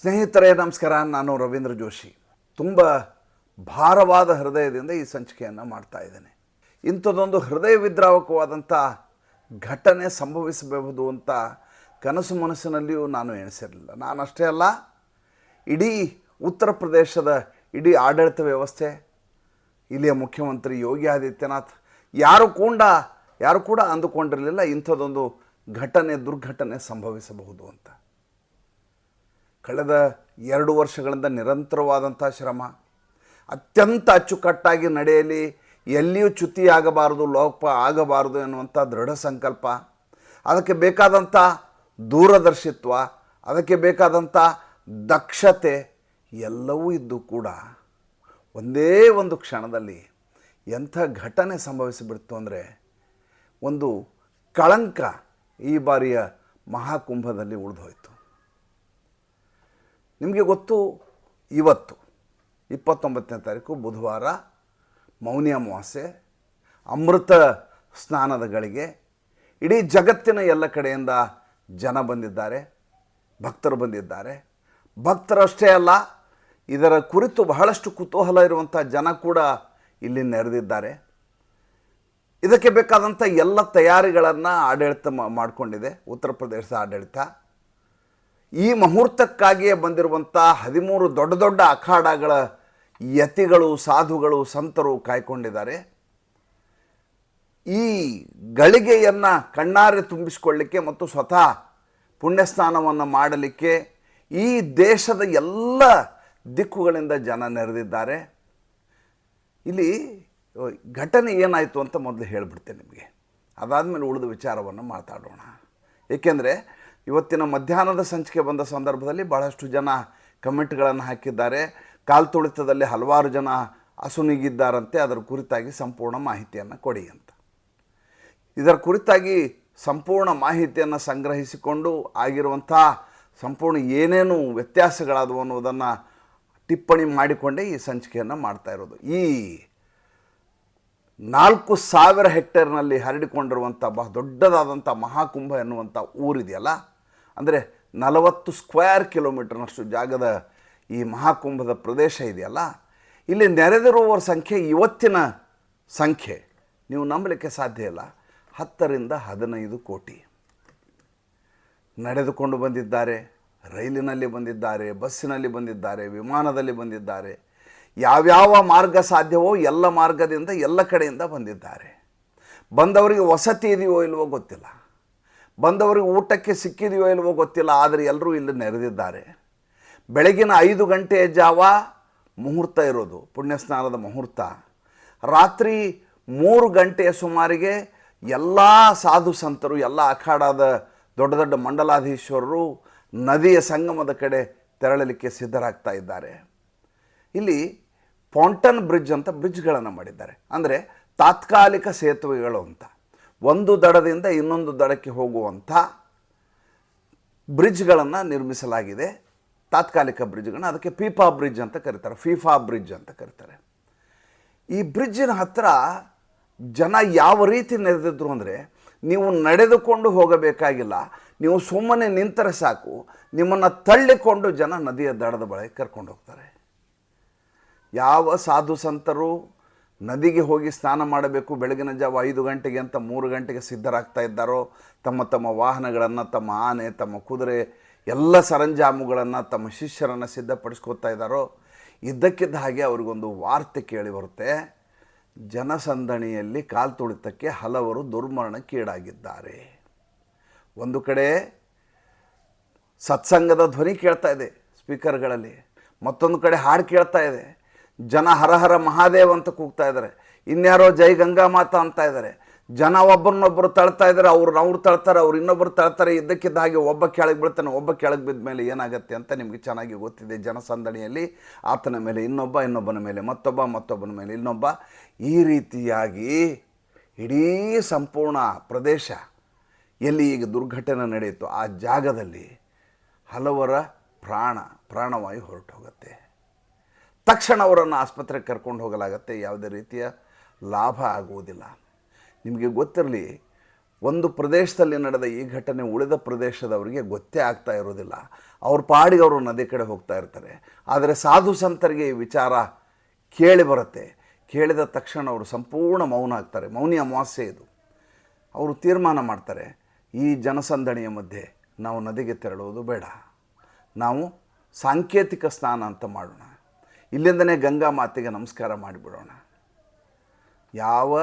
ಸ್ನೇಹಿತರೇ, ನಮಸ್ಕಾರ. ನಾನು ರವೀಂದ್ರ ಜೋಶಿ. ತುಂಬ ಭಾರವಾದ ಹೃದಯದಿಂದ ಈ ಸಂಚಿಕೆಯನ್ನು ಮಾಡ್ತಾ ಇದ್ದೇನೆ. ಇಂಥದ್ದೊಂದು ಹೃದಯ ವಿದ್ರಾವಕವಾದಂಥ ಘಟನೆ ಸಂಭವಿಸಬಹುದು ಅಂತ ಕನಸು ಮನಸ್ಸಿನಲ್ಲಿಯೂ ನಾನು ಎಣಿಸಿರಲಿಲ್ಲ. ನಾನು ಅಷ್ಟೇ ಅಲ್ಲ, ಇಡೀ ಉತ್ತರ ಪ್ರದೇಶದ ಇಡೀ ಆಡಳಿತ ವ್ಯವಸ್ಥೆ, ಇಲ್ಲಿಯ ಮುಖ್ಯಮಂತ್ರಿ ಯೋಗಿ ಆದಿತ್ಯನಾಥ್, ಯಾರು ಕೂಡ ಯಾರು ಕೂಡ ಅಂದುಕೊಂಡಿರಲಿಲ್ಲ ಇಂಥದ್ದೊಂದು ಘಟನೆ, ದುರ್ಘಟನೆ ಸಂಭವಿಸಬಹುದು ಅಂತ. ಕಳೆದ ಎರಡು ವರ್ಷಗಳಿಂದ ನಿರಂತರವಾದಂಥ ಶ್ರಮ, ಅತ್ಯಂತ ಅಚ್ಚುಕಟ್ಟಾಗಿ ನಡೆಯಲಿ, ಎಲ್ಲಿಯೂ ಚ್ಯುತಿ ಆಗಬಾರದು, ಲೋಪ ಆಗಬಾರದು ಎನ್ನುವಂಥ ದೃಢ ಸಂಕಲ್ಪ. ಅದಕ್ಕೆ ಬೇಕಾದಂಥ ದೂರದರ್ಶಿತ್ವ, ಅದಕ್ಕೆ ಬೇಕಾದಂಥ ದಕ್ಷತೆ ಎಲ್ಲವೂ ಇದ್ದು ಕೂಡ ಒಂದೇ ಒಂದು ಕ್ಷಣದಲ್ಲಿ ಎಂಥ ಘಟನೆ ಸಂಭವಿಸಿಬಿಡ್ತು ಅಂದರೆ ಒಂದು ಕಳಂಕ ಈ ಬಾರಿಯ ಮಹಾಕುಂಭದಲ್ಲಿ ಉಳಿದೋಯ್ತು. ನಿಮಗೆ ಗೊತ್ತು? ಇವತ್ತು. ಇಪ್ಪತ್ತೊಂಬತ್ತನೇ ತಾರೀಕು, ಬುಧವಾರ, ಮೌನಿ ಅಮಾವಾಸ್ಯೆ, ಅಮೃತ ಸ್ನಾನದ ಗಳಿಗೆ ಇಡೀ ಜಗತ್ತಿನ ಎಲ್ಲ ಕಡೆಯಿಂದ ಜನ ಬಂದಿದ್ದಾರೆ, ಭಕ್ತರು ಬಂದಿದ್ದಾರೆ. ಭಕ್ತರಷ್ಟೇ ಅಲ್ಲ, ಇದರ ಕುರಿತು ಬಹಳಷ್ಟು ಕುತೂಹಲ ಇರುವಂಥ ಜನ ಕೂಡ ಇಲ್ಲಿ ನೆರೆದಿದ್ದಾರೆ. ಇದಕ್ಕೆ ಬೇಕಾದಂಥ ಎಲ್ಲ ತಯಾರಿಗಳನ್ನು ಆಡಳಿತ ಮಾಡಿಕೊಂಡಿದೆ. ಉತ್ತರ ಪ್ರದೇಶದ ಆಡಳಿತ. ಈ ಮುಹೂರ್ತಕ್ಕಾಗಿಯೇ ಬಂದಿರುವಂಥ ಹದಿಮೂರು ದೊಡ್ಡ ದೊಡ್ಡ ಅಖಾಡಗಳ ಯತಿಗಳು, ಸಾಧುಗಳು, ಸಂತರು ಕಾಯ್ಕೊಂಡಿದ್ದಾರೆ. ಈ ಗಳಿಗೆಯನ್ನು ಕಣ್ಣಾರೆ ತುಂಬಿಸಿಕೊಳ್ಳಿಕ್ಕೆ ಮತ್ತು ಸ್ವತಃ ಪುಣ್ಯಸ್ನಾನವನ್ನು ಮಾಡಲಿಕ್ಕೆ ಈ ದೇಶದ ಎಲ್ಲ ದಿಕ್ಕುಗಳಿಂದ ಜನ ನೆರೆದಿದ್ದಾರೆ. ಇಲ್ಲಿ ಘಟನೆ ಏನಾಯಿತು ಅಂತ ಮೊದಲು ಹೇಳಿಬಿಡ್ತೇನೆ ನಿಮಗೆ. ಅದಾದಮೇಲೆ ಉಳಿದ ವಿಚಾರವನ್ನು ಮಾತಾಡೋಣ. ಏಕೆಂದರೆ ಇವತ್ತಿನ ಮಧ್ಯಾಹ್ನದ ಸಂಚಿಕೆ ಬಂದ ಸಂದರ್ಭದಲ್ಲಿ ಬಹಳಷ್ಟು ಜನ ಕಮೆಂಟ್ಗಳನ್ನು ಹಾಕಿದ್ದಾರೆ. ಕಾಲ್ತುಳಿತದಲ್ಲಿ ಹಲವಾರು ಜನ ಅಸುನೀಗಿದ್ದಾರಂತೆ ಅದರ ಕುರಿತಾಗಿ ಸಂಪೂರ್ಣ ಮಾಹಿತಿಯನ್ನು ಕೊಡಿ ಅಂತ. ಇದರ ಕುರಿತಾಗಿ ಸಂಪೂರ್ಣ ಮಾಹಿತಿಯನ್ನು ಸಂಗ್ರಹಿಸಿಕೊಂಡು ಆಗಿರುವಂಥ ಸಂಪೂರ್ಣ ಏನೇನು ವ್ಯತ್ಯಾಸಗಳಾದವು ಅನ್ನೋದನ್ನು ಟಿಪ್ಪಣಿ ಮಾಡಿಕೊಂಡೇ ಈ ಸಂಚಿಕೆಯನ್ನು ಮಾಡ್ತಾ ಇರೋದು. ಈ ನಾಲ್ಕು ಸಾವಿರ ಹೆಕ್ಟೇರ್ನಲ್ಲಿ ಹರಡಿಕೊಂಡಿರುವಂಥ ಬಹ ದೊಡ್ಡದಾದಂಥ ಮಹಾಕುಂಭ ಎನ್ನುವಂಥ ಊರಿದೆಯಲ್ಲ ಅಂದರೆ ನಲವತ್ತು ಸ್ಕ್ವೇರ್ ಕಿಲೋಮೀಟರ್ನಷ್ಟು ಜಾಗದ ಈ ಮಹಾಕುಂಭದ ಪ್ರದೇಶ ಇದೆಯಲ್ಲ? ಇಲ್ಲಿ ನೆರೆದಿರುವವರ ಸಂಖ್ಯೆ ಇವತ್ತಿನ ಸಂಖ್ಯೆ. ನೀವು ನಂಬಲಿಕ್ಕೆ ಸಾಧ್ಯ ಇಲ್ಲ. ಹತ್ತರಿಂದ ಹದಿನೈದು ಕೋಟಿ. ನಡೆದುಕೊಂಡು ಬಂದಿದ್ದಾರೆ, ರೈಲಿನಲ್ಲಿ ಬಂದಿದ್ದಾರೆ, ಬಸ್ಸಿನಲ್ಲಿ ಬಂದಿದ್ದಾರೆ, ವಿಮಾನದಲ್ಲಿ ಬಂದಿದ್ದಾರೆ. ಯಾವ್ಯಾವ ಮಾರ್ಗ ಸಾಧ್ಯವೋ ಎಲ್ಲ ಮಾರ್ಗದಿಂದ ಎಲ್ಲ ಕಡೆಯಿಂದ ಬಂದಿದ್ದಾರೆ. ಬಂದವರಿಗೆ ವಸತಿ ಇದೆಯೋ ಇಲ್ವೋ ಗೊತ್ತಿಲ್ಲ. ಬಂದವರಿಗೆ ಊಟಕ್ಕೆ ಸಿಕ್ಕಿದೆಯೋ ಇಲ್ವೋ ಗೊತ್ತಿಲ್ಲ, ಆದರೆ ಎಲ್ಲರೂ ಇಲ್ಲಿ ನೆರೆದಿದ್ದಾರೆ. ಬೆಳಗಿನ ಐದು ಗಂಟೆಯ ಜಾವ ಮುಹೂರ್ತ ಇರೋದು, ಪುಣ್ಯಸ್ನಾನದ ಮುಹೂರ್ತ. ರಾತ್ರಿ ಮೂರು ಗಂಟೆಯ ಸುಮಾರಿಗೆ ಎಲ್ಲ ಸಾಧು ಸಂತರು, ಎಲ್ಲ ಅಖಾಡದ ದೊಡ್ಡ ದೊಡ್ಡ ಮಂಡಲಾಧೀಶ್ವರರು ನದಿಯ ಸಂಗಮದ ಕಡೆ ತೆರಳಲಿಕ್ಕೆ ಸಿದ್ಧರಾಗ್ತಾ ಇದ್ದಾರೆ. ಇಲ್ಲಿ ಪಾಂಟನ್ ಬ್ರಿಡ್ಜ್ ಅಂತ ಬ್ರಿಡ್ಜ್ಗಳನ್ನು ಮಾಡಿದ್ದಾರೆ. ಅಂದರೆ ತಾತ್ಕಾಲಿಕ ಸೇತುವೆಗಳು ಅಂತ. ಒಂದು ದಡದಿಂದ ಇನ್ನೊಂದು ದಡಕ್ಕೆ ಹೋಗುವಂಥ ಬ್ರಿಡ್ಜ್ಗಳನ್ನು ನಿರ್ಮಿಸಲಾಗಿದೆ. ತಾತ್ಕಾಲಿಕ ಬ್ರಿಡ್ಜ್ಗಳನ್ನ ಅದಕ್ಕೆ ಫೀಫಾ ಬ್ರಿಡ್ಜ್ ಅಂತ ಕರೀತಾರೆ. ಫೀಫಾ ಬ್ರಿಡ್ಜ್ ಅಂತ ಕರೀತಾರೆ. ಈ ಬ್ರಿಡ್ಜಿನ ಹತ್ತಿರ ಜನ ಯಾವ ರೀತಿ ನಡೆದಿದ್ರು ಅಂದರೆ ನೀವು ನಡೆದುಕೊಂಡು ಹೋಗಬೇಕಾಗಿಲ್ಲ. ನೀವು ಸುಮ್ಮನೆ ನಿಂತರೆ ಸಾಕು. ನಿಮ್ಮನ್ನು ತಳ್ಳಿಕೊಂಡು ಜನ ನದಿಯ ದಡದ ಬಳಿ ಕರ್ಕೊಂಡು ಹೋಗ್ತಾರೆ. ಯಾವ ಸಾಧು ಸಂತರು ನದಿಗೆ ಹೋಗಿ ಸ್ನಾನ ಮಾಡಬೇಕು, ಬೆಳಗಿನ ಜಾವ ಐದು ಗಂಟೆಗೆ ಅಂತ ಮೂರು ಗಂಟೆಗೆ ಸಿದ್ಧರಾಗ್ತಾ ಇದ್ದಾರೋ, ತಮ್ಮ ತಮ್ಮ ವಾಹನಗಳನ್ನು, ತಮ್ಮ ಆನೆ, ತಮ್ಮ ಕುದುರೆ, ಎಲ್ಲ ಸರಂಜಾಮುಗಳನ್ನು, ತಮ್ಮ ಶಿಷ್ಯರನ್ನು ಸಿದ್ಧಪಡಿಸ್ಕೋತಾ ಇದ್ದಾರೋ, ಇದ್ದಕ್ಕಿದ್ದ ಹಾಗೆ ಅವ್ರಿಗೊಂದು ವಾರ್ತೆ ಕೇಳಿ ಬರುತ್ತೆ. ಜನಸಂದಣಿಯಲ್ಲಿ ಕಾಲ್ತುಳಿತಕ್ಕೆ ಹಲವರು ದುರ್ಮರಣಕ್ಕೀಡಾಗಿದ್ದಾರೆ ಒಂದು ಕಡೆ ಸತ್ಸಂಗದ ಧ್ವನಿ ಕೇಳ್ತಾ ಇದೆ ಸ್ಪೀಕರ್ಗಳಲ್ಲಿ, ಮತ್ತೊಂದು ಕಡೆ ಹಾಡು ಕೇಳ್ತಾ ಇದೆ. ಜನ ಹರಹರ ಮಹಾದೇವ್ ಅಂತ ಕೂಗ್ತಾ ಇದ್ದಾರೆ. ಇನ್ಯಾರೋ ಜೈ ಗಂಗಾ ಮಾತ ಅಂತ ಇದ್ದಾರೆ. ಜನ ಒಬ್ಬರನ್ನೊಬ್ಬರು ತಳ್ತಾ ಇದ್ದಾರೆ, ಅವ್ರು ಅವ್ರು ತಳ್ತಾರೆ, ಅವ್ರು ಇನ್ನೊಬ್ಬರು ತಳ್ತಾರೆ, ಇದ್ದಕ್ಕಿದ್ದ ಹಾಗೆ ಒಬ್ಬ ಕೆಳಗೆ ಬೀಳ್ತಾನೆ, ಒಬ್ಬ ಕೆಳಗೆ ಬಿದ್ದ ಮೇಲೆ ಏನಾಗುತ್ತೆ ಅಂತ ನಿಮಗೆ ಚೆನ್ನಾಗಿ ಗೊತ್ತಿದೆ. ಜನಸಂದಣಿಯಲ್ಲಿ ಆತನ ಮೇಲೆ ಇನ್ನೊಬ್ಬ, ಇನ್ನೊಬ್ಬನ ಮೇಲೆ ಮತ್ತೊಬ್ಬ, ಮತ್ತೊಬ್ಬನ ಮೇಲೆ ಇನ್ನೊಬ್ಬ. ಈ ರೀತಿಯಾಗಿ ಇಡೀ ಸಂಪೂರ್ಣ ಪ್ರದೇಶ ಎಲ್ಲಿ ಈಗ ದುರ್ಘಟನೆ ನಡೆಯಿತು ಆ ಜಾಗದಲ್ಲಿ ಹಲವರ ಪ್ರಾಣ, ಪ್ರಾಣವಾಯು ಹೊರಟು ಹೋಗುತ್ತೆ ತಕ್ಷಣ ಅವರನ್ನು ಆಸ್ಪತ್ರೆಗೆ ಕರ್ಕೊಂಡು ಹೋಗಲಾಗತ್ತೆ. ಯಾವುದೇ ರೀತಿಯ ಲಾಭ ಆಗುವುದಿಲ್ಲ. ನಿಮಗೆ ಗೊತ್ತಿರಲಿ, ಒಂದು ಪ್ರದೇಶದಲ್ಲಿ ನಡೆದ ಈ ಘಟನೆ ಉಳಿದ ಪ್ರದೇಶದವರಿಗೆ ಗೊತ್ತೇ ಆಗ್ತಾ ಇರೋದಿಲ್ಲ ಅವ್ರ ಪಾಡಿಗೆ ಅವರು ನದಿ ಕಡೆ ಹೋಗ್ತಾ ಇರ್ತಾರೆ. ಆದರೆ ಸಾಧು ಸಂತರಿಗೆ ಈ ವಿಚಾರ ಕೇಳಿ ಬರುತ್ತೆ. ಕೇಳಿದ ತಕ್ಷಣ ಅವರು ಸಂಪೂರ್ಣ ಮೌನ ಆಗ್ತಾರೆ. ಮೌನಿ ಅಮಾವಾಸ್ಯೆ ಇದು. ಅವರು ತೀರ್ಮಾನ ಮಾಡ್ತಾರೆ, ಈ ಜನಸಂದಣಿಯ ಮಧ್ಯೆ ನಾವು ನದಿಗೆ ತೆರಳುವುದು ಬೇಡ. ನಾವು ಸಾಂಕೇತಿಕ ಸ್ನಾನ ಅಂತ ಮಾಡೋಣ. ಇಲ್ಲಿಂದನೇ ಗಂಗಾ ಮಾತೆಗೆ ನಮಸ್ಕಾರ ಮಾಡಿಬಿಡೋಣ. ಯಾವ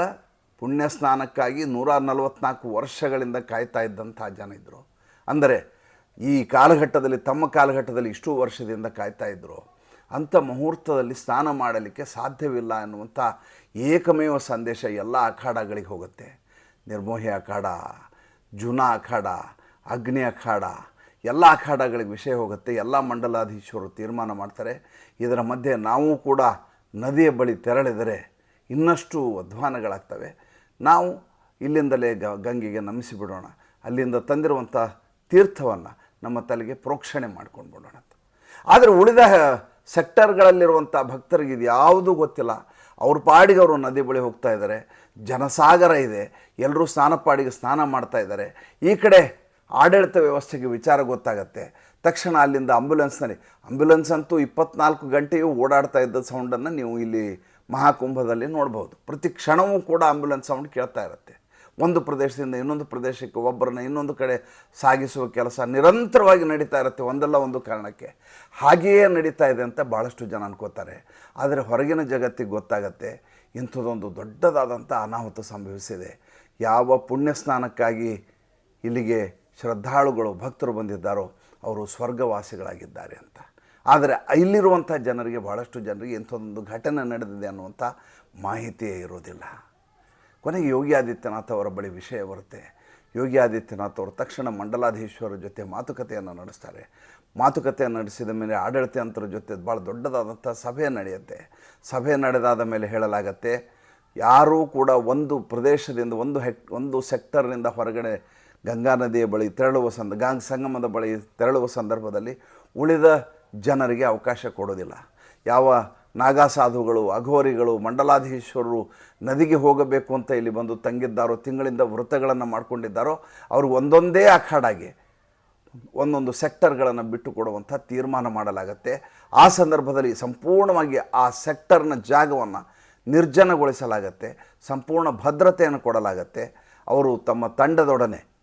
ಪುಣ್ಯ ಸ್ನಾನಕ್ಕಾಗಿ ನೂರ ನಲವತ್ನಾಲ್ಕು ವರ್ಷಗಳಿಂದ ಕಾಯ್ತಾ ಇದ್ದಂಥ ಜನ ಇದ್ದರು ಅಂದರೆ ಈ ಕಾಲಘಟ್ಟದಲ್ಲಿ ತಮ್ಮ ಕಾಲಘಟ್ಟದಲ್ಲಿ ಇಷ್ಟು ವರ್ಷದಿಂದ ಕಾಯ್ತಾ ಇದ್ದರು ಅಂಥ ಮುಹೂರ್ತದಲ್ಲಿ ಸ್ನಾನ ಮಾಡಲಿಕ್ಕೆ ಸಾಧ್ಯವಿಲ್ಲ ಅನ್ನುವಂಥ ಏಕಮೇವ ಸಂದೇಶ ಎಲ್ಲ ಅಖಾಡಗಳಿಗೆ ಹೋಗುತ್ತೆ. ನಿರ್ಮೋಹಿ ಅಖಾಡ, ಜುನಾ ಅಖಾಡ, ಅಗ್ನಿ ಅಖಾಡ ಎಲ್ಲ ಅಖಾಡಗಳಿಗೆ ವಿಷಯ ಹೋಗುತ್ತೆ, ಎಲ್ಲ ಮಂಡಲಾಧೀಶರು ತೀರ್ಮಾನ ಮಾಡ್ತಾರೆ. ಇದರ ಮಧ್ಯೆ ನಾವು ಕೂಡ ನದಿಯ ಬಳಿ ತೆರಳಿದರೆ ಇನ್ನಷ್ಟು ಅಧ್ವಾನಗಳಾಗ್ತವೆ. ನಾವು ಇಲ್ಲಿಂದಲೇ ಗ, ಗಂಗೆಗೆ ನಮಿಸಿಬಿಡೋಣ. ಅಲ್ಲಿಂದ ತಂದಿರುವಂಥ ತೀರ್ಥವನ್ನು ನಮ್ಮ ತಲೆಗೆ ಪ್ರೋಕ್ಷಣೆ ಮಾಡ್ಕೊಂಡು ಬಿಡೋಣ ಅಂತ. ಆದರೆ ಉಳಿದ ಸೆಕ್ಟರ್ಗಳಲ್ಲಿರುವಂಥ ಭಕ್ತರಿಗೆ ಇದು ಯಾವುದೂ ಗೊತ್ತಿಲ್ಲ. ಅವ್ರ ಪಾಡಿಗೆ ಅವರು ನದಿ ಬಳಿ ಹೋಗ್ತಾ ಇದ್ದಾರೆ. ಜನಸಾಗರ ಇದೆ. ಎಲ್ಲರೂ ಸ್ನಾನ ಪಾಡಿಗೆ ಸ್ನಾನ ಮಾಡ್ತಾ ಇದ್ದಾರೆ. ಈ ಕಡೆ ಆಡಳಿತ ವ್ಯವಸ್ಥೆಗೆ ವಿಚಾರ ಗೊತ್ತಾಗತ್ತೆ. ತಕ್ಷಣ ಅಲ್ಲಿಂದ ಆಂಬ್ಯುಲೆನ್ಸ್ನಲ್ಲಿ ಆಂಬ್ಯುಲೆನ್ಸ್ ಅಂತೂ ಇಪ್ಪತ್ನಾಲ್ಕು ಗಂಟೆಯೂ ಓಡಾಡ್ತಾ ಇದ್ದ ಸೌಂಡನ್ನು ನೀವು ಇಲ್ಲಿ ಮಹಾಕುಂಭದಲ್ಲಿ ನೋಡ್ಬೋದು. ಪ್ರತಿ ಕ್ಷಣವೂ ಕೂಡ ಆಂಬ್ಯುಲೆನ್ಸ್ ಸೌಂಡ್ ಕೇಳ್ತಾ ಇರುತ್ತೆ. ಒಂದು ಪ್ರದೇಶದಿಂದ ಇನ್ನೊಂದು ಪ್ರದೇಶಕ್ಕೆ ಒಬ್ಬರನ್ನ ಇನ್ನೊಂದು ಕಡೆ ಸಾಗಿಸುವ ಕೆಲಸ ನಿರಂತರವಾಗಿ ನಡೀತಾ ಇರುತ್ತೆ ಒಂದಲ್ಲ ಒಂದು ಕಾರಣಕ್ಕೆ. ಹಾಗೆಯೇ ನಡೀತಾ ಇದೆ ಅಂತ ಭಾಳಷ್ಟು ಜನ ಅನ್ಕೋತಾರೆ. ಆದರೆ ಹೊರಗಿನ ಜಗತ್ತಿಗೆ ಗೊತ್ತಾಗತ್ತೆ ಇಂಥದ್ದೊಂದು ದೊಡ್ಡದಾದಂಥ ಅನಾಹುತ ಸಂಭವಿಸಿದೆ. ಯಾವ ಪುಣ್ಯ ಸ್ನಾನಕ್ಕಾಗಿ ಇಲ್ಲಿಗೆ ಶ್ರದ್ಧಾಳುಗಳು, ಭಕ್ತರು ಬಂದಿದ್ದಾರೋ, ಅವರು ಸ್ವರ್ಗವಾಸಿಗಳಾಗಿದ್ದಾರೆ ಅಂತ. ಆದರೆ ಇಲ್ಲಿರುವಂಥ ಜನರಿಗೆ ಭಾಳಷ್ಟು ಜನರಿಗೆ ಇಂಥದ್ದೊಂದು ಘಟನೆ ನಡೆದಿದೆ ಅನ್ನುವಂಥ ಮಾಹಿತಿಯೇ ಇರೋದಿಲ್ಲ ಕೊನೆಗೆ ಯೋಗಿ ಆದಿತ್ಯನಾಥ್ ಅವರ ಬಳಿ ವಿಷಯ ಬರುತ್ತೆ. ಯೋಗಿ ಆದಿತ್ಯನಾಥ್ ಅವರು ತಕ್ಷಣ ಮಂಡಲಾಧೀಶ್ವರ ಜೊತೆ ಮಾತುಕತೆಯನ್ನು ನಡೆಸ್ತಾರೆ. ಮಾತುಕತೆಯನ್ನು ನಡೆಸಿದ ಮೇಲೆ ಆಡಳಿತಾಂತರ ಜೊತೆ ಭಾಳ ದೊಡ್ಡದಾದಂಥ ಸಭೆ ನಡೆಯುತ್ತೆ. ಸಭೆ ನಡೆದಾದ ಮೇಲೆ ಹೇಳಲಾಗತ್ತೆ, ಯಾರೂ ಕೂಡ ಒಂದು ಪ್ರದೇಶದಿಂದ, ಒಂದು ಹೆಕ್, ಒಂದು ಸೆಕ್ಟರ್ನಿಂದ ಹೊರಗಡೆ ಗಂಗಾ ನದಿಯ ಬಳಿ ತೆರಳುವ ಸಂದ, ಗಾಂಗ್ ಸಂಗಮದ ಬಳಿ ತೆರಳುವ ಸಂದರ್ಭದಲ್ಲಿ ಉಳಿದ ಜನರಿಗೆ ಅವಕಾಶ ಕೊಡೋದಿಲ್ಲ ಯಾವ ನಾಗಾ ಸಾಧುಗಳು ಅಘೋರಿಗಳು, ಮಂಡಲಾಧೀಶ್ವರರು ನದಿಗೆ ಹೋಗಬೇಕು ಅಂತ ಇಲ್ಲಿ ಬಂದು ತಂಗಿದ್ದಾರೋ, ತಿಂಗಳಿಂದ ವೃತ್ತಗಳನ್ನು ಮಾಡಿಕೊಂಡಿದ್ದಾರೋ, ಅವರು ಒಂದೊಂದೇ ಅಖಾಡಾಗಿ ಒಂದೊಂದು ಸೆಕ್ಟರ್ಗಳನ್ನು ಬಿಟ್ಟು ಕೊಡುವಂಥ ತೀರ್ಮಾನ ಮಾಡಲಾಗತ್ತೆ. ಆ ಸಂದರ್ಭದಲ್ಲಿ ಸಂಪೂರ್ಣವಾಗಿ ಆ ಸೆಕ್ಟರ್ನ ಜಾಗವನ್ನು ನಿರ್ಜನಗೊಳಿಸಲಾಗತ್ತೆ. ಸಂಪೂರ್ಣ ಭದ್ರತೆಯನ್ನು ಕೊಡಲಾಗತ್ತೆ. ಅವರು ತಮ್ಮ ತಂಡದೊಡನೆ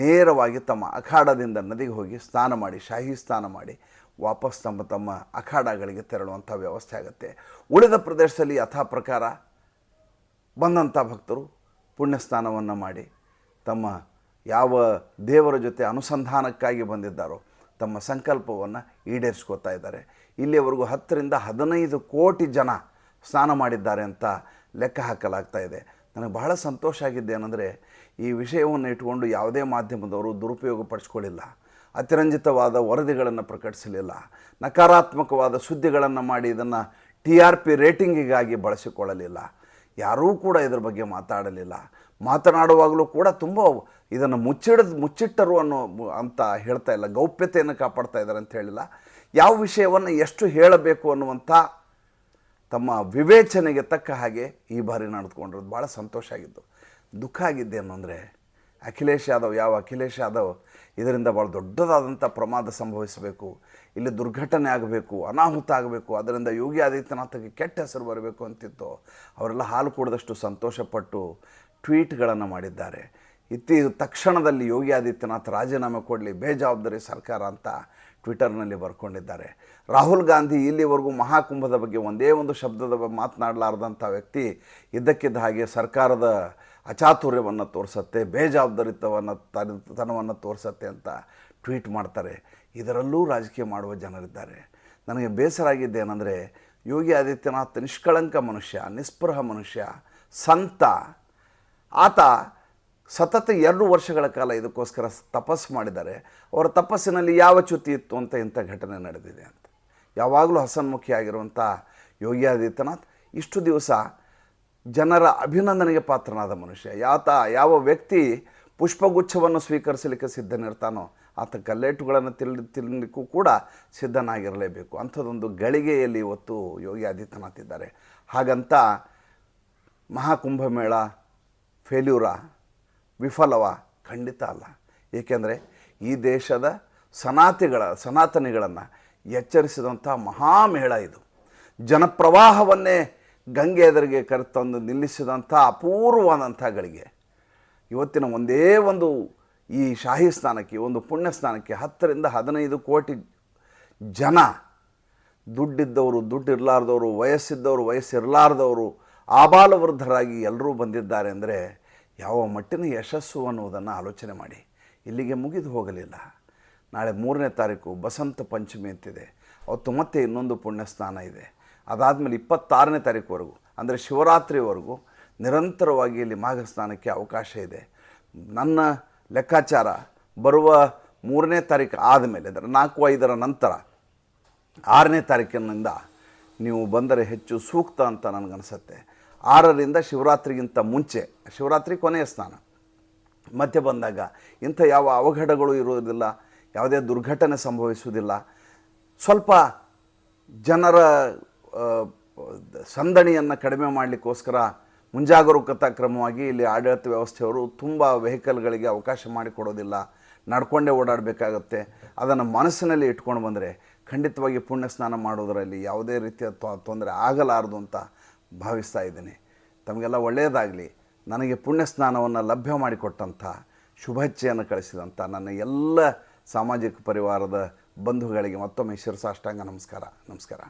ನೇರವಾಗಿ ತಮ್ಮ ಅಖಾಡದಿಂದ ನದಿಗೆ ಹೋಗಿ ಸ್ನಾನ ಮಾಡಿ, ಶಾಹಿ ಸ್ನಾನ ಮಾಡಿ ವಾಪಸ್ ತಮ್ಮ ತಮ್ಮ ಅಖಾಡಗಳಿಗೆ ತೆರಳುವಂಥ ವ್ಯವಸ್ಥೆ ಆಗುತ್ತೆ. ಉಳಿದ ಪ್ರದೇಶದಲ್ಲಿ ಯಥಾ ಪ್ರಕಾರ ಬಂದಂಥ ಭಕ್ತರು ಪುಣ್ಯ ಸ್ನಾನವನ್ನು ಮಾಡಿ, ತಮ್ಮ ಯಾವ ದೇವರ ಜೊತೆ ಅನುಸಂಧಾನಕ್ಕಾಗಿ ಬಂದಿದ್ದಾರೋ ತಮ್ಮ ಸಂಕಲ್ಪವನ್ನು ಈಡೇರಿಸ್ಕೋತಾ ಇದ್ದಾರೆ. ಇಲ್ಲಿಯವರೆಗೂ ಹತ್ತರಿಂದ ಹದಿನೈದು ಕೋಟಿ ಜನ ಸ್ನಾನ ಮಾಡಿದ್ದಾರೆ ಅಂತ ಲೆಕ್ಕ ಹಾಕಲಾಗ್ತಾ ಇದೆ. ನನಗೆ ಬಹಳ ಸಂತೋಷ ಆಗಿದ್ದೆ ಏನಂದರೆ ಈ ವಿಷಯವನ್ನು ಇಟ್ಕೊಂಡು ಯಾವುದೇ ಮಾಧ್ಯಮದವರು ದುರುಪಯೋಗ ಪಡಿಸ್ಕೊಳ್ಳಿಲ್ಲ. ಅತಿರಂಜಿತವಾದ ವರದಿಗಳನ್ನು ಪ್ರಕಟಿಸಲಿಲ್ಲ. ನಕಾರಾತ್ಮಕವಾದ ಸುದ್ದಿಗಳನ್ನು ಮಾಡಿ ಇದನ್ನು ಟಿ ಆರ್ ಪಿ ರೇಟಿಂಗಿಗಾಗಿ ಬಳಸಿಕೊಳ್ಳಲಿಲ್ಲ. ಯಾರೂ ಕೂಡ ಇದ್ರ ಬಗ್ಗೆ ಮಾತಾಡಲಿಲ್ಲ. ಮಾತನಾಡುವಾಗಲೂ ಕೂಡ ತುಂಬ ಇದನ್ನು ಮುಚ್ಚಿಡ ಮುಚ್ಚಿಟ್ಟರು ಅನ್ನೋ ಅಂತ ಹೇಳ್ತಾ ಇಲ್ಲ. ಗೌಪ್ಯತೆಯನ್ನು ಕಾಪಾಡ್ತಾ ಇದ್ದಾರೆ ಅಂತ ಹೇಳಿಲ್ಲ. ಯಾವ ವಿಷಯವನ್ನು ಎಷ್ಟು ಹೇಳಬೇಕು ಅನ್ನುವಂಥ ತಮ್ಮ ವಿವೇಚನೆಗೆ ತಕ್ಕ ಹಾಗೆ ಈ ಬಾರಿ ನಡೆದುಕೊಂಡಿರೋದು ಭಾಳ ಸಂತೋಷ ಆಗಿತ್ತು. ದುಃಖ ಆಗಿದ್ದೇನು ಅಂದರೆ ಅಖಿಲೇಶ್ ಯಾದವ್, ಯಾವ ಅಖಿಲೇಶ್ ಯಾದವ್ ಇದರಿಂದ ಭಾಳ ದೊಡ್ಡದಾದಂಥ ಪ್ರಮಾದ ಸಂಭವಿಸಬೇಕು, ಇಲ್ಲಿ ದುರ್ಘಟನೆ ಆಗಬೇಕು, ಅನಾಹುತ ಆಗಬೇಕು, ಅದರಿಂದ ಯೋಗಿ ಆದಿತ್ಯನಾಥಗೆ ಕೆಟ್ಟ ಹೆಸರು ಬರಬೇಕು ಅಂತಿತ್ತು, ಅವರೆಲ್ಲ ಹಾಲು ಕುಡಿದಷ್ಟು ಸಂತೋಷಪಟ್ಟು ಟ್ವೀಟ್ಗಳನ್ನು ಮಾಡಿದ್ದಾರೆ. ಇತ್ತೀ ತಕ್ಷಣದಲ್ಲಿ ಯೋಗಿ ಆದಿತ್ಯನಾಥ್ ರಾಜೀನಾಮೆ ಕೊಡಲಿ, ಬೇಜವಾಬ್ದಾರಿ ಸರ್ಕಾರ ಅಂತ ಟ್ವಿಟರ್ನಲ್ಲಿ ಬರ್ಕೊಂಡಿದ್ದಾರೆ. ರಾಹುಲ್ ಗಾಂಧಿ ಇಲ್ಲಿವರೆಗೂ ಮಹಾಕುಂಭದ ಬಗ್ಗೆ ಒಂದೇ ಒಂದು ಶಬ್ದದ ಬಗ್ಗೆ ಮಾತನಾಡಲಾರ್ದಂಥ ವ್ಯಕ್ತಿ ಇದ್ದಕ್ಕಿದ್ದ ಹಾಗೆ ಸರ್ಕಾರದ ಅಚಾತುರ್ಯವನ್ನು ತೋರಿಸತ್ತೆ, ಬೇಜವಾಬ್ದಾರಿತವನ್ನು ತನ, ತನವನ್ನು ತೋರಿಸತ್ತೆ ಅಂತ ಟ್ವೀಟ್ ಮಾಡ್ತಾರೆ. ಇದರಲ್ಲೂ ರಾಜಕೀಯ ಮಾಡುವ ಜನರಿದ್ದಾರೆ. ನನಗೆ ಬೇಸರ ಆಗಿದ್ದೇನೆಂದರೆ ಯೋಗಿ ಆದಿತ್ಯನಾಥ್ ನಿಷ್ಕಳಂಕ ಮನುಷ್ಯ, ನಿಸ್ಪೃಹ ಮನುಷ್ಯ, ಸಂತ, ಆತ ಸತತ ಎರಡು ವರ್ಷಗಳ ಕಾಲ ಇದಕ್ಕೋಸ್ಕರ ತಪಸ್ಸು ಮಾಡಿದ್ದಾರೆ. ಅವರ ತಪಸ್ಸಿನಲ್ಲಿ ಯಾವ ಚ್ಯುತಿ ಇತ್ತು ಅಂತ ಇಂಥ ಘಟನೆ ನಡೆದಿದೆ ಅಂತ. ಯಾವಾಗಲೂ ಹಸನ್ಮುಖಿಯಾಗಿರುವಂಥ ಯೋಗಿ ಆದಿತ್ಯನಾಥ್ ಇಷ್ಟು ದಿವಸ ಜನರ ಅಭಿನಂದನೆಗೆ ಪಾತ್ರನಾದ ಮನುಷ್ಯ. ಯಾತ, ಯಾವ ವ್ಯಕ್ತಿ ಪುಷ್ಪಗುಚ್ಛವನ್ನು ಸ್ವೀಕರಿಸಲಿಕ್ಕೆ ಸಿದ್ಧನಿರ್ತಾನೋ ಆತ ಕಲ್ಲೇಟುಗಳನ್ನು ತಿಳಿ ತಿನ್ನಲಿಕ್ಕೂ ಕೂಡ ಸಿದ್ಧನಾಗಿರಲೇಬೇಕು. ಅಂಥದ್ದೊಂದು ಗಳಿಗೆಯಲ್ಲಿ ಇವತ್ತು ಯೋಗಿ ಆದಿತ್ಯನಾಥ್ ಇದ್ದಾರೆ. ಹಾಗಂತ ಮಹಾಕುಂಭಮೇಳ, ಫೇಲ್ಯೂರ ವಿಫಲವ ಖಂಡಿತ ಅಲ್ಲ. ಏಕೆಂದರೆ ಈ ದೇಶದ ಸನಾತಿಗಳ ಸನಾತನಿಗಳನ್ನು ಎಚ್ಚರಿಸಿದಂಥ ಮಹಾಮೇಳ ಇದು. ಜನಪ್ರವಾಹವನ್ನೇ ಗಂಗೆ ಎದುರಿಗೆ ಕರೆತಂದು ನಿಲ್ಲಿಸಿದಂಥ ಅಪೂರ್ವವಾದಂಥ ಗಳಿಗೆ ಇವತ್ತಿನ ಒಂದೇ ಒಂದು ಈ ಶಾಹಿ ಸ್ನಾನಕ್ಕೆ ಒಂದು ಪುಣ್ಯ ಸ್ನಾನಕ್ಕೆ ಹತ್ತರಿಂದ ಹದಿನೈದು ಕೋಟಿ ಜನ ದುಡ್ಡಿದ್ದವರು ದುಡ್ಡು ಇರಲಾರ್ದವರು ವಯಸ್ಸಿದ್ದವರು, ವಯಸ್ಸಿರಲಾರ್ದವರು, ಆಬಾಲವೃದ್ಧರಾಗಿ ಎಲ್ಲರೂ ಬಂದಿದ್ದಾರೆ ಅಂದರೆ ಯಾವ ಮಟ್ಟಿನ ಯಶಸ್ಸು ಅನ್ನುವುದನ್ನು ಆಲೋಚನೆ ಮಾಡಿ. ಇಲ್ಲಿಗೆ ಮುಗಿದು ಹೋಗಲಿಲ್ಲ. ನಾಳೆ ಮೂರನೇ ತಾರೀಕು ಬಸಂತ ಪಂಚಮಿ ಅಂತಿದೆ. ಅವತ್ತು ಮತ್ತೆ ಇನ್ನೊಂದು ಪುಣ್ಯ ಸ್ನಾನ ಇದೆ. ಅದಾದಮೇಲೆ ಇಪ್ಪತ್ತಾರನೇ ತಾರೀಕುವರೆಗೂ, ಅಂದರೆ ಶಿವರಾತ್ರಿವರೆಗೂ ನಿರಂತರವಾಗಿ ಇಲ್ಲಿ ಮಾಘ ಸ್ನಾನಕ್ಕೆ ಅವಕಾಶ ಇದೆ. ನನ್ನ ಲೆಕ್ಕಾಚಾರ ಬರುವ ಮೂರನೇ ತಾರೀಕು ಆದಮೇಲೆ, ಅಂದರೆ ನಾಲ್ಕು ಐದರ ನಂತರ, ಆರನೇ ತಾರೀಕಿನಿಂದ ನೀವು ಬಂದರೆ ಹೆಚ್ಚು ಸೂಕ್ತ ಅಂತ ನನಗನ್ಸುತ್ತೆ. ಆರರಿಂದ ಶಿವರಾತ್ರಿಗಿಂತ ಮುಂಚೆ, ಶಿವರಾತ್ರಿ ಕೊನೆಯ ಸ್ನಾನ. ಮಧ್ಯೆ ಬಂದಾಗ ಇಂಥ ಯಾವ ಅವಘಡಗಳು ಇರುವುದಿಲ್ಲ, ಯಾವುದೇ ದುರ್ಘಟನೆ ಸಂಭವಿಸುವುದಿಲ್ಲ. ಸ್ವಲ್ಪ ಜನರ ಸಂದಣಿಯನ್ನು ಕಡಿಮೆ ಮಾಡಲಿಕ್ಕೋಸ್ಕರ ಮುಂಜಾಗರೂಕತಾ ಕ್ರಮವಾಗಿ ಇಲ್ಲಿ ಆಡಳಿತ ವ್ಯವಸ್ಥೆಯವರು ತುಂಬ ವೆಹಿಕಲ್ಗಳಿಗೆ ಅವಕಾಶ ಮಾಡಿಕೊಡೋದಿಲ್ಲ. ನಡ್ಕೊಂಡೇ ಓಡಾಡಬೇಕಾಗತ್ತೆ. ಅದನ್ನು ಮನಸ್ಸಿನಲ್ಲಿ ಇಟ್ಕೊಂಡು ಬಂದರೆ ಖಂಡಿತವಾಗಿ ಪುಣ್ಯ ಸ್ನಾನ ಮಾಡೋದರಲ್ಲಿ ಯಾವುದೇ ರೀತಿಯ ತೊಂದರೆ ಆಗಲಾರದು ಅಂತ ಭಾವಿಸ್ತಾ ಇದ್ದೀನಿ. ತಮಗೆಲ್ಲ ಒಳ್ಳೆಯದಾಗಲಿ ನನಗೆ ಪುಣ್ಯ ಸ್ನಾನವನ್ನು ಲಭ್ಯ ಮಾಡಿಕೊಟ್ಟಂಥ ಶುಭೇಚ್ಛೆಯನ್ನು ಕಳಿಸಿದಂಥ ನನ್ನ ಎಲ್ಲ ಸಾಮಾಜಿಕ ಪರಿವಾರದ ಬಂಧುಗಳಿಗೆ ಮತ್ತೊಮ್ಮೆ ಶಿರಸಾಷ್ಟಾಂಗ ನಮಸ್ಕಾರ. ನಮಸ್ಕಾರ.